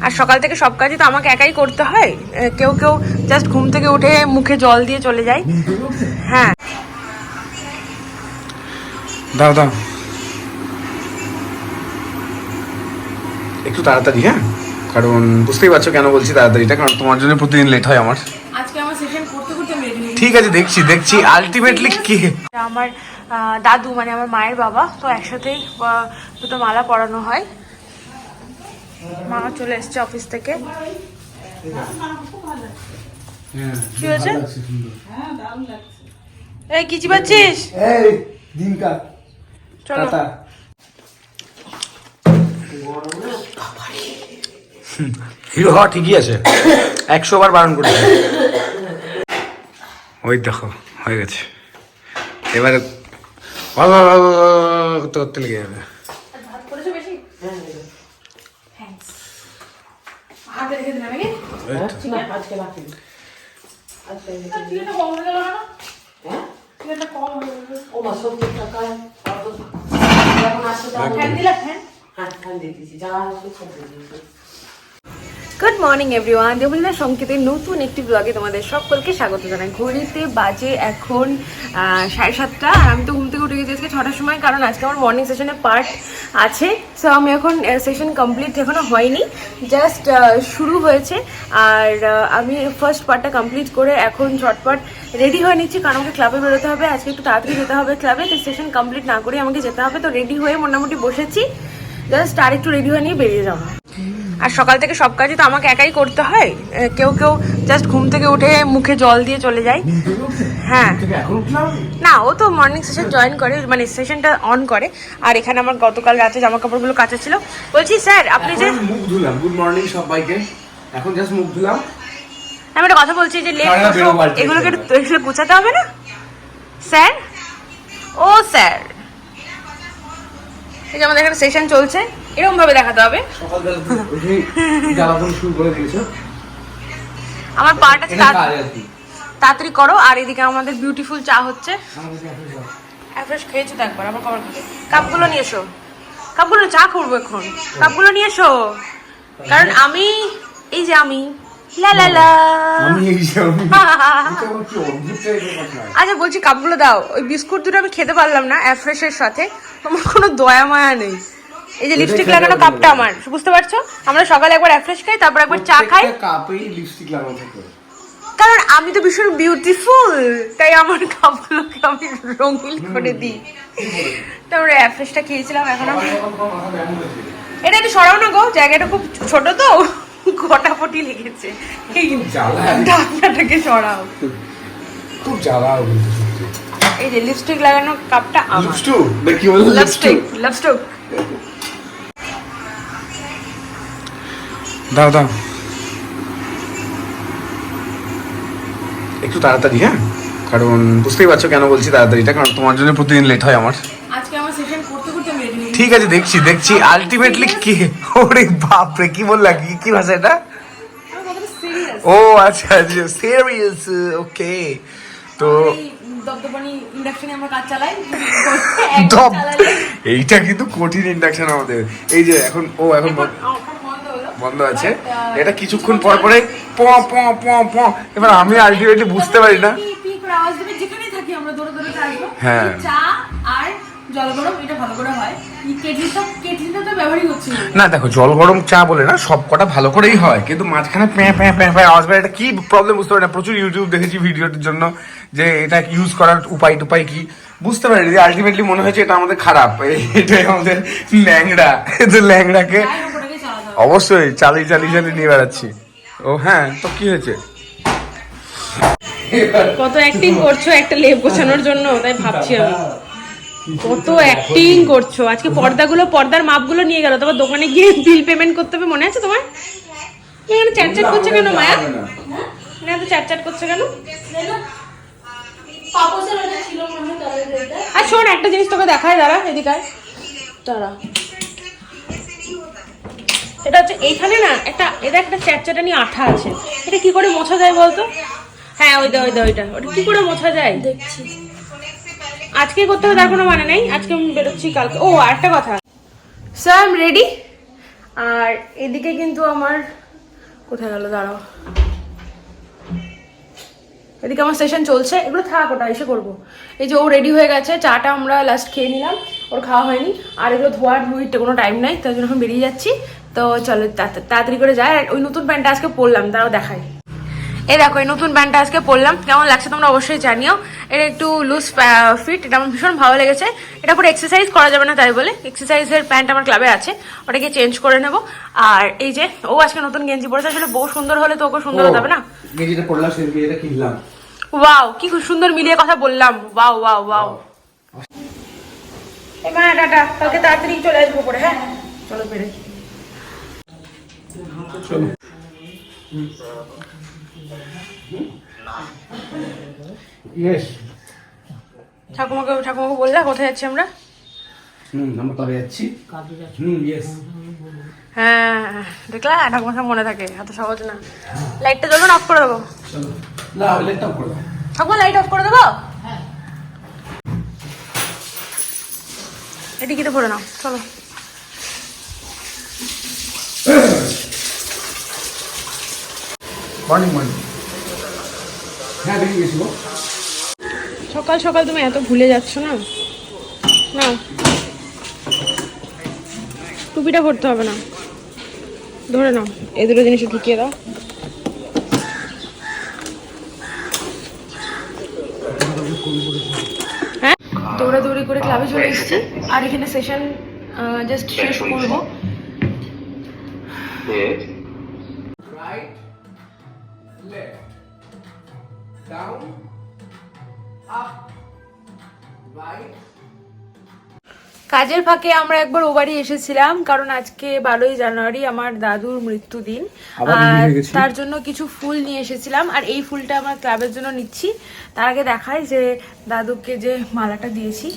আর সকাল থেকে সব কাজই তো আমাকে একাই করতে হয়। কেউ কেউ জাস্ট ঘুম থেকে উঠে মুখে জল দিয়ে চলে যায়। হ্যাঁ। দাও দাও। একটু তাড়াতাড়ি হ্যাঁ? কারণ বুঝতেই পারছ কেন বলছি তাড়াতাড়িটা কারণ তোমার জন্য প্রতিদিন লেট হয় আমার। আজকে আমার সেশন করতে করতে ঠিক আছে দেখছি দেখছি। আলটিমেটলি কি? আমার আহ, দাদু মানে আমার মায়ের বাবা তো একসাথেই আহ, দুটো মালা পরানো হয়। মা চলে এসছে অফিস থেকে কি হয়েছে এই কি চিবাচ্ছিস এই দিনকা চলো হিরো হওয়া ঠিকই আছে একশো বার বারণ করেছে ওই দেখো হয়ে গেছে এবারে করতে লেগে যাবে ভাত করেছ বেশি হাতে রেখে দিলাম নাকি? এই তো। চিকেনটা কম হয়ে গেল না? চিকেনটা কম হয়ে গেল। ফ্যান দিলা fan good morning everyone Debleena সংকেতের নতুন একটি ব্লগে তোমাদের সকলকে স্বাগত জানাই। ঘড়িতে বাজে এখন সাড়ে সাতটা। আর আমি তো ঘুম থেকে উঠে গেছি আজকে ছটার সময়, কারণ আজকে আমার মর্নিং সেশনের পার্ট আছে। সো আমি এখন সেশন কমপ্লিট এখনও হয়নি। জাস্ট শুরু হয়েছে। আর আমি ফার্স্ট পার্টটা কমপ্লিট করে এখন চটপট রেডি হয়ে নিচ্ছি, কারণ আমাকে ক্লাবে বেরোতে হবে। আজকে একটু তাড়াতাড়ি যেতে হবে ক্লাবে তো সেশন কমপ্লিট না করে আমাকে যেতে হবে। তো রেডি হয়ে মোটামুটি বসেছি। জাস্ট আর একটু রেডি হয়ে নিয়ে বেরিয়ে যাব। আর সকাল থেকে সব কাজই তো আমাকে একাই করতে হয়। কেউ কেউ জাস্ট ঘুম থেকে উঠে মুখে জল দিয়ে চলে যায়। হ্যাঁ। না ও তো মর্নিং সেশন জয়েন করে মানে সেশনটা অন করে। আর এখানে আমার গতকাল রাতে জামা কাপড়গুলো কাচা ছিল। বলছি স্যার আপনি যে মুখ ধুলাম। গুড মর্নিং সবাইকে। এখন জাস্ট মুখ ধুলাম। আমি একটা কথা বলছি যে লেট। এগুলোকে একটু গুছাতে হবে না? স্যার? ও স্যার। এই যে আমাদের এখানে সেশন চলছে। এরকম ভাবে দেখাতে হবে। আমার কি। তাড়াতাড়ি করো আর এদিকে আমাদের বিউটিফুল চা হচ্ছে। অ্যাফ্রেশ খেয়েছো তো একবার আবার কবার কাপগুলো নিয়ে এসো। কাপগুলো চা করব এখন। কাপগুলো নিয়ে এসো। কারণ আমি এই যে আমি আমার আচ্ছা বলছি কাপগুলো দাও। ওই বিস্কুট দুটো আমি খেতে পারলাম না অ্যাফ্রেশের সাথে। তোমার কোনো দয়া মায়া নেই। এই যে লিপস্টিক লাগানো কাপটা আমার বুঝতে পারছ? আমরা সকালে একবার অ্যাফ্রেশ খাই তারপর একবার চা খাই। কাপেই লিপস্টিক লাগানো থাকে। কারণ আমি তো ভীষণ বিউটিফুল তাই আমার কাপগুলোকে আমি রঙিন করে দিই। তারপরে অ্যাফ্রেশটা খেয়েছিলাম এখন আমি। এটা একটু সরাও না গো জায়গাটা খুব ছোট তো গোটাপটি লেগেছে। এই। ঢাকনাটাকে সরাও। খুব জ্বালা এই যে লিপস্টিক লাগানো কাপটা আমার। লিপস্টিক কি লিপস্টিক লিপস্টিক দাও দাও একটু তাড়াতাড়ি হ্যাঁ? কারণ বুঝতেই পারছ কেন বলছি তাড়াতাড়িটা কারণ তোমার জন্য প্রতিদিন লেট হয় আমার। আজকে আমার সেশন করতে করতে ঠিক আছে দেখছি দেখছি। আলটিমেটলি কি? ওরে বাপরে কি বললা? কি কি ভাষা এটা? ও আচ্ছা আচ্ছা সিরিয়াস ওকে তো দপদপানি ইন্ডাকশনে আমরা কাজ চালাই। দপ এইটা কিন্তু কঠিন ইন্ডাকশন আমাদের। এই যে এখন ও এখন বন্ধ- আছে। এটা কিছুক্ষণ পর পরে প প প প এবার আমি আলটিমেটলি বুঝতে পারি না। আসব। হ্যাঁ। না। দেখো জল গরম চা বলে না সব কটা ভালো করেই হয়। কিন্তু মাঝখানে প্যাঁ প্যাঁ প্যাঁ প্যাঁ বের এটা কি প্রবলেম বুঝতে পারি না। প্রচুর ইউটিউব দেখেছি ভিডিওটির জন্য যে এটা ইউজ করার উপায় টুপায় কি। বুঝতে পারি আলটিমেটলি মনে হয়েছে এটা আমাদের খারাপ। এটাই আমাদের ল্যাংড়া। ল্যাংড়াকে অবশ্যই, চালিয়ে চালিয়ে চালিয়ে নিয়ে বেড়াচ্ছি। ও হ্যাঁ তো কি হয়েছে? কত অ্যাক্টিং করছ একটা লেপ গোছানোর জন্য তাই ভাবছি আমি। কত অ্যাক্টিং করছ? আজকে পর্দাগুলো, পর্দার মাপগুলো নিয়ে গেল। তোমার দোকানে গিয়ে বিল পেমেন্ট করতে হবে, মনে আছে তোমার? তুমি এখানে চ্যাট চ্যাট করছ কেন, মায়া? না তো চ্যাট চ্যাট করছ কেন? আর শোন, একটা জিনিস তোকে দেখায় দাঁড়া, এদিকে আয়। দাঁড়া। এটা হচ্ছে এইখানে না একটা এটা একটা চ্যাটচ্যাটানি আঠা আছে। এটা কি করে মোছা যায় বলতো? হ্যাঁ ওইটা ওইটা ওইটা। ওটা কি করে মোছা যায়? দেখছি। আজকে করতে হবে তার কোনো মানে নেই। আজকে আমি বেরোচ্ছি কালকে। ও আরেকটা কথা। স্যার আই এম রেডি আর এদিকে কিন্তু আমার কোথায় গেল? দাঁড়াও। এদিকে আমার সেশন চলছে। এগুলো থাক ওটা এসে করব। এই যে ও রেডি হয়ে গেছে চাটা আমরা লাস্ট খেয়ে নিলাম। ওর খাওয়া হয়নি। আর এগুলো ধোয়ার ধুইতে কোনো টাইম নাই তাই জন্য এখন বেরিয়ে যাচ্ছি। তো চলো তাড়াতাড়ি করে যায় ওই নতুন প্যান্টটা আজকে পরলাম তারাও দেখাই। এই দেখো এই নতুন প্যান্টটা আজকে পরলাম। কেমন লাগছে তোমরা অবশ্যই জানিও। এটা একটু লুজ ফিট এটা আমার ভীষণ ভালো লেগেছে। এটা পুরো এক্সারসাইজ করা যাবে না তাই বলে। এক্সারসাইজের প্যান্ট আমার ক্লাবে আছে। ওটাকে চেঞ্জ করে নেব। আর এই যে ও আজকে নতুন গেঞ্জি পরেছে। আসলে বহু সুন্দর হলে তো ওকে সুন্দর হতে হবে না। গেঞ্জিটা পড়লাম সেদিন গেঞ্জিটা কিনলাম। ওয়াও কি খুব সুন্দর মিলিয়ে কথা বললাম। Wow wow wow. টাটা। কালকে তাড়াতাড়ি চলে আসব পরে হ্যাঁ? চলো বেরে চলো ইয়েস ঠাকুমাকে ঠাকুমাকে বললা কোথায় যাচ্ছি আমরা? হুম আমরা কবে যাচ্ছি। হুম ইয়েস হ্যাঁ দেখলা ঠাকুমার সব মনে থাকে এত সহজ না। লাইটটা জ্বলুন অফ করে দেবো? করে ঠাকুমা লাইট অফ করে দেবো? এদিকে তো করে নাও চলো। মর্নিং মর্নিং হ্যাঁ বেরিয়ে গেছিল সকাল সকাল তুমি এত ভুলে যাচ্ছ না? না। টুপিটা ভরতে হবে না। ধরে নাও। এই দুটো জিনিস ঢুকিয়ে দাও। হ্যাঁ? দৌড়াদৌড়ি করে ক্লাবে চলে এসেছি। আর এখানে সেশন জাস্ট শেষ করব। Down, up, right. কাজের ফাঁকে আমরা একবার ও বাড়ি এসেছিলাম কারণ আজকে বারোই জানুয়ারি আমার দাদুর মৃত্যু দিন আর তার জন্য কিছু ফুল নিয়ে এসেছিলাম আর এই ফুলটা আমার ক্লাবের জন্য নিচ্ছি। তার আগে দেখায় যে দাদুকে যে মালাটা দিয়েছি।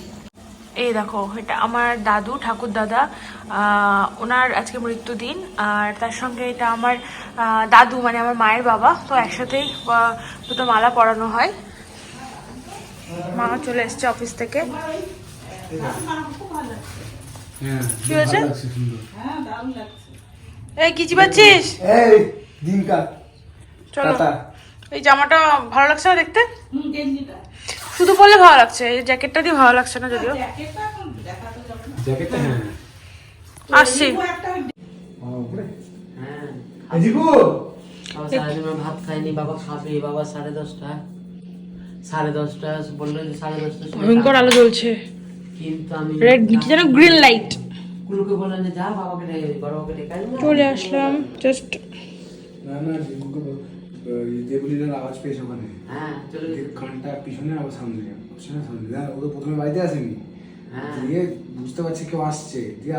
এই দেখো এটা আমার দাদু ঠাকুর দাদা আহ, ওনার আজকে মৃত্যুদিন আর তার সঙ্গে এটা আমার দাদু মানে আমার মায়ের বাবা তো একসাথেই দুটো মালা পরানো হয়। মা চলে এসছে অফিস থেকে। হ্যাঁ কি হয়েছে? ভালো লাগছে সুন্দর। এই কি চিবাচ্ছিস? চলো। এই জামাটা ভালো লাগছে না দেখতে? শুধু পরলে ভালো লাগছে এই জ্যাকেটটা দিয়ে ভালো লাগছে না যদিও। হ্যাঁ। আসছি। হ্যাঁ ভাত খায়নি বাবা খাবে বাবা সাড়ে দশটা। সাড়ে দশটা বলল যে সাড়ে দশটা ভয়ঙ্কর আলো জ্বলছে। কিন্তু আমি রেড কি যেন গ্রিন লাইট কুলুকে বললাম যে যা বাবাকে বড় বাবাকে চলে আসলাম জাস্ট না না জিকুকে আওয়াজ পেয়েছে ওখানে। হ্যাঁ চলে কানটা পিছনে আবার সামনে পিছনে সামনে ও তো প্রথমে বাড়িতে আসেনি। হ্যাঁ। দিয়ে বুঝতে পারছে কেউ আসছে। দিয়ে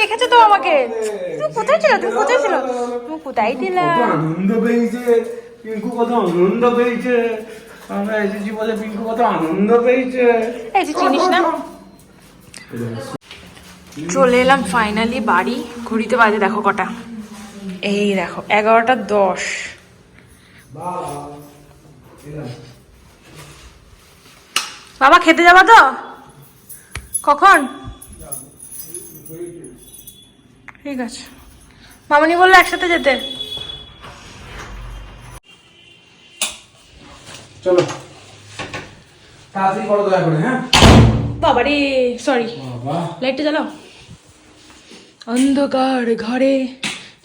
দেখেছ তো আমাকে। তুমি কোথায় ছিল? তুমি কোথায় ছিল? তুমি কোথায় ছিলা? আনন্দ পেয়েছে। পিঙ্কু কত আনন্দ পেয়েছে। আমরা এসেছি বলে পিঙ্কু কত আনন্দ পেয়েছে। এই যে চিনিস না? চলে এলাম ফাইনালি বাড়ি। ঘড়িতে বাজে দেখো কটা। এই দেখো এগারোটা দশ। বাবা খেতে যাবা তো? কখন? ঠিক আছে। মামনি বলল একসাথে যেতে। চলো। তাড়াতাড়ি করো দয়া করে হ্যাঁ? বাবারে সরি লাইটটা জ্বালাও। অন্ধকার ঘরে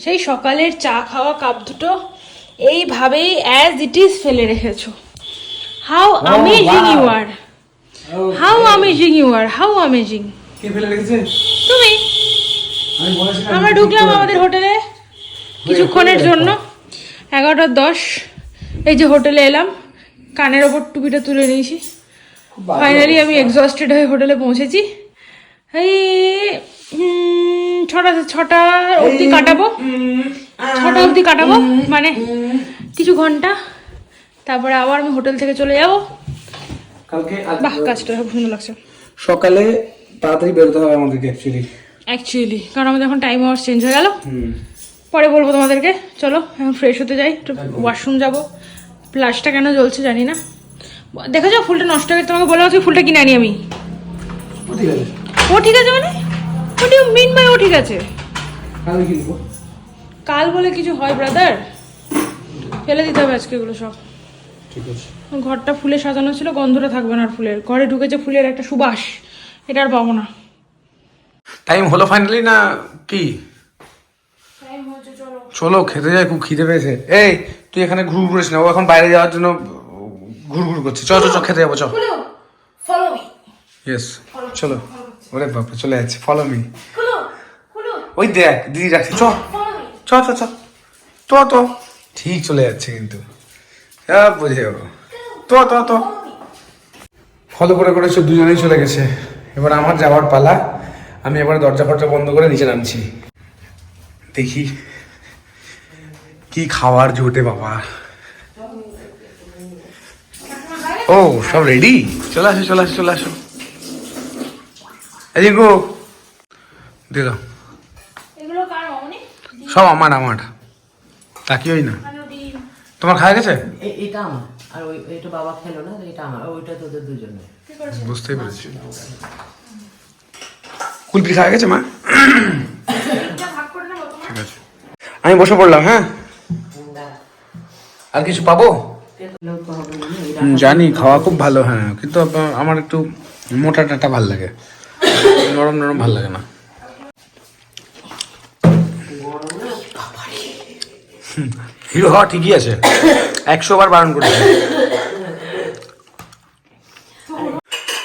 সেই সকালের চা খাওয়া কাপ দুটো এইভাবেই অ্যাজ ইট ইজ ফেলে রেখেছো। How wow. You are how amazing you are how amazing কে ফেলে রেখেছে? তুমি? আমরা ঢুকলাম আমাদের হোটেলে কিছুক্ষণের জন্য। এগারোটা দশ। এই যে হোটেলে এলাম। কানের ওপর টুপিটা তুলে নিয়েছি। ফাইনালি আমি এক্সস্টেড হয়ে হোটেলে পৌঁছেছি। এই ছটা ছটা অবধি কাটাবো? ছটা অবধি কাটাবো? মানে কিছু ঘণ্টা। তারপরে আবার আমি হোটেল থেকে চলে যাব। কালকে বাহ কাজটা খুব সুন্দর লাগছে। সকালে তাড়াতাড়ি বেরোতে হবে আমাদেরকে অ্যাকচুয়ালি অ্যাকচুয়ালি কারণ আমাদের এখন টাইম আওয়ার চেঞ্জ হয়ে গেল। পরে বলব তোমাদেরকে। চলো এখন ফ্রেশ হতে যাই একটু ওয়াশরুম যাব। প্লাসটা কেন জ্বলছে জানি না। দেখা যাও ফুলটা নষ্ট হয়ে তোমাকে বলা হচ্ছে ফুলটা কিনে আনি আমি। ও ঠিক আছে। ও ঠিক আছে মানে? হোয়াট ইউ মিন বাই ও ঠিক আছে কাল কিনবো কাল বলে কিছু হয় ব্রাদার ফেলে দিতে হবে আজকে এগুলো সব। ঠিক আছে। ঘরটা ফুলে সাজানো ছিল গন্ধটা থাকবে না আর ফুলের। ঘরে ঢুকেছে ফুলের একটা সুবাস। এটা আর পাবো না। টাইম হলো ফাইনালি না কি? চলো। খেতে যাই খুব খিদে পেয়েছে। এই তুই এখানে ঘুর করিস না ও এখন বাইরে যাওয়ার জন্য ঘুর ঘুর করছে। চ চ চ খেতে যাব চ ফলো মি ইয়েস চলো। ওরে বাবা চলে যাচ্ছে ফলো মি ওই দেখ দিদি রাখছে চ চ চ চ। তো তো। ঠিক চলে যাচ্ছে কিন্তু। সব বুঝে যাব। তো তো তো। ফলো করে করে সব দুজনেই চলে গেছে। এবার আমার যাওয়ার পালা আমি এবার দরজা ফরজা বন্ধ করে নিচে নামছি। দেখি কি খাওয়ার জোটে বাবা। ও সব রেডি চলে আসো চলে আসো চলে আসো। এদিকে দিয়ে দাও। সব আমার আমার। তাকিওই না? তোমার খাওয়া গেছে? এটা আমার। আর ওই এটা বাবা খেলো না এটা আমার। ওইটা তোদের দুজনে বুঝতেই পেরেছি। কুলপি খাওয়া গেছে মা? ঠিক আছে। আমি বসে পড়লাম হ্যাঁ? আর কিছু পাবো? খেলেও তো হবে না এটা হুম, জানি খাওয়া খুব ভালো হ্যাঁ। কিন্তু আমার একটু মোটা টাটা ভালো লাগে। নরম নরম ভালো লাগে না হিরো হওয়া ঠিকই আছে একশো বার বারণ করেছে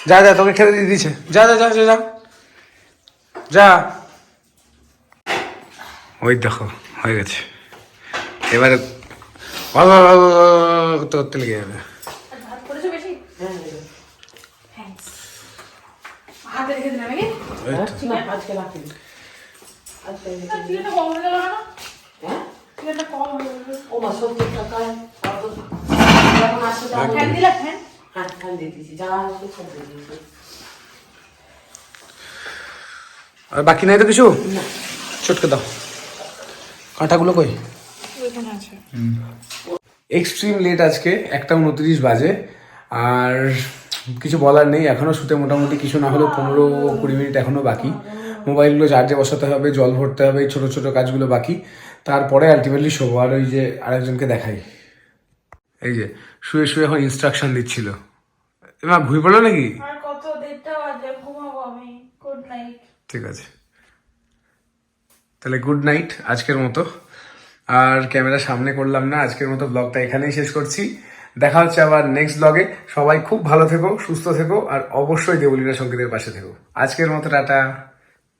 যা যা তোকে খেতে দিয়ে যা যা যা যা যা যা ওই দেখো হয়ে গেছে এবারে করতে করতে লেগে যাবে ভাত করেছ বেশি হাতে রেখে দিলাম নাকি না, আজকে রাখিনি আজকে রেখে দিই। চিকেনটা কম হয়ে গেল না হ্যাঁ? চিকেনটা কম হয়ে গেল ও মা সত্যি টাকায় এখন আসছে যা ফ্যান দিলা ফ্যান হ্যাঁ ফ্যান দিয়ে দিয়েছি যা আসবে সব দিয়ে দিয়েছি আর বাকি নাই তো কিছু? চটকে দাও। কাঁটাগুলো কই? এক্সট্রিম লেট আজকে একটা উনত্রিশ বাজে আর কিছু বলার নেই। এখনও শুতে মোটামুটি কিছু না হলেও পনেরো কুড়ি মিনিট এখনও বাকি। মোবাইলগুলো চার্জে বসাতে হবে জল ভরতে হবে এই ছোটো ছোটো কাজগুলো বাকি। তারপরে আলটিমেটলি শোবো আর ওই যে আরেকজনকে দেখাই। এই যে শুয়ে শুয়ে এখন ইনস্ট্রাকশন দিচ্ছিল। এবার ভুই পড়ল নাকি? ঠিক আছে। তাহলে গুড নাইট আজকের মতো। আর ক্যামেরা সামনে করলাম না আজকের মতো ব্লগটা এখানেই শেষ করছি। দেখা হচ্ছে আবার নেক্সট ব্লগে সবাই খুব ভালো থেকো, সুস্থ থেকো, আর অবশ্যই দেবলীনা সঙ্গীতের পাশে থেকো। আজকের মতো টাটা।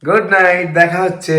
গুড নাইট দেখা হচ্ছে।